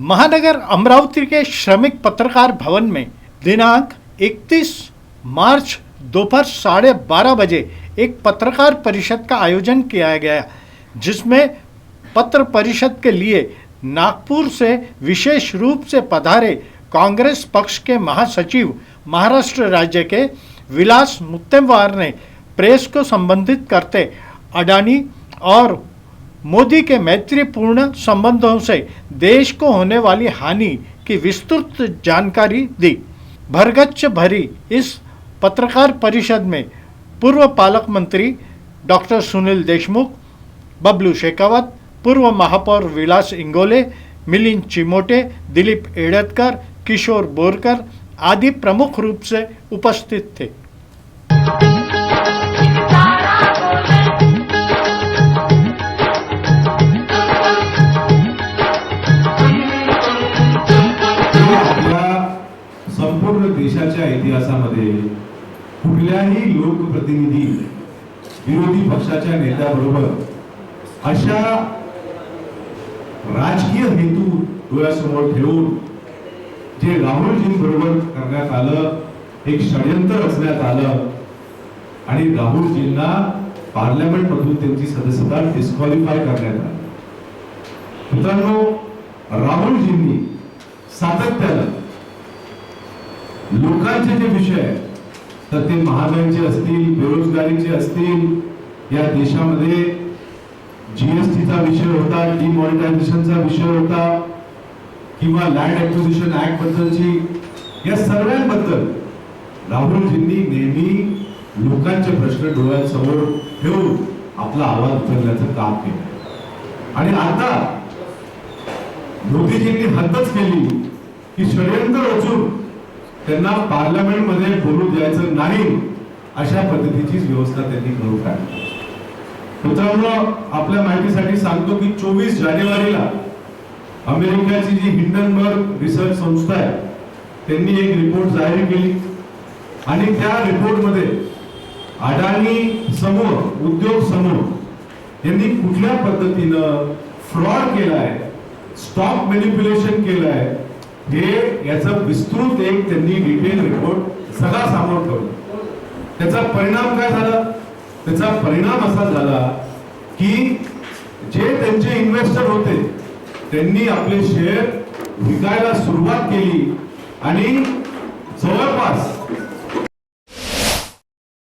महानगर अमरावती के श्रमिक पत्रकार भवन में दिनांक 31 मार्च दोपहर साढ़े बारह बजे एक पत्रकार परिषद का आयोजन किया गया, जिसमें पत्र परिषद के लिए नागपुर से विशेष रूप से पधारे कांग्रेस पक्ष के महासचिव, महाराष्ट्र राज्य के विलास मुत्तेमवार ने प्रेस को संबंधित करते अडानी और मोदी के मैत्रीपूर्ण संबंधों से देश को होने वाली हानि की विस्तृत जानकारी दी। भरगच्छ भरी इस पत्रकार परिषद में पूर्व पालक मंत्री डॉक्टर सुनील देशमुख, बबलू शेखावत, पूर्व महापौर विलास इंगोले, मिलिंद चिमोटे, दिलीप एड़तकर, किशोर बोरकर आदि प्रमुख रूप से उपस्थित थे। देशाच्या इतिहासामध्ये कुठल्याही लोकप्रतिनिधी विरोधी पक्षाच्या नेत्याबरोबर अशा राजकीय हेतू डोळ्यासमोर ठेवून जे राहुलजींबरोबर करण्यात आलं एक षडयंत्र रचण्यात आलं आणि राहुलजींना पार्लमेंट मधून त्यांची सदस्यता डिस्क्वालिफाय करण्यात आली. मित्रांनो राहुलजींनी सातत्यानं लोकांचे जे विषय आहेत तर ते महागाईचे असतील बेरोजगारीचे असतील या देशामध्ये जीएसटीचा विषय होता डिमॉनिटायझेशनचा विषय होता किंवा लँड ऍक्विजिशन ऍक्ट बद्दलची या सर्वांबद्दल राहुलजींनी नेहमी लोकांचे प्रश्न डोळ्यासमोर ठेवून आपला आवाज उचलण्याचं काम केलं. आणि आता मोदीजींनी हद्दच केली की षडयंत्र रचून त्यांना पार्लमेंटमध्ये बोलू द्यायचं नाही अशा पद्धतीची व्यवस्था त्यांनी करून काढली. मित्रांनो आपल्या माहितीसाठी सांगतो की चोवीस जानेवारीला अमेरिकाची जी हिंडनबर्ग रिसर्च संस्था आहे त्यांनी एक रिपोर्ट जाहीर केली. आणि त्या रिपोर्टमध्ये अडाणी समूह उद्योग समूह यांनी कुठल्या पद्धतीनं फ्रॉड केलाय स्टॉक मॅनिप्युलेशन केलंय हे याचं विस्तृत एक त्यांनी डिटेल रिपोर्ट सगळा समोर ठेवला. त्याचा परिणाम काय झाला? त्याचा परिणाम असा झाला की जे त्यांचे इन्व्हेस्टर होते त्यांनी आपले शेअर विकायला सुरुवात केली आणि जवळपास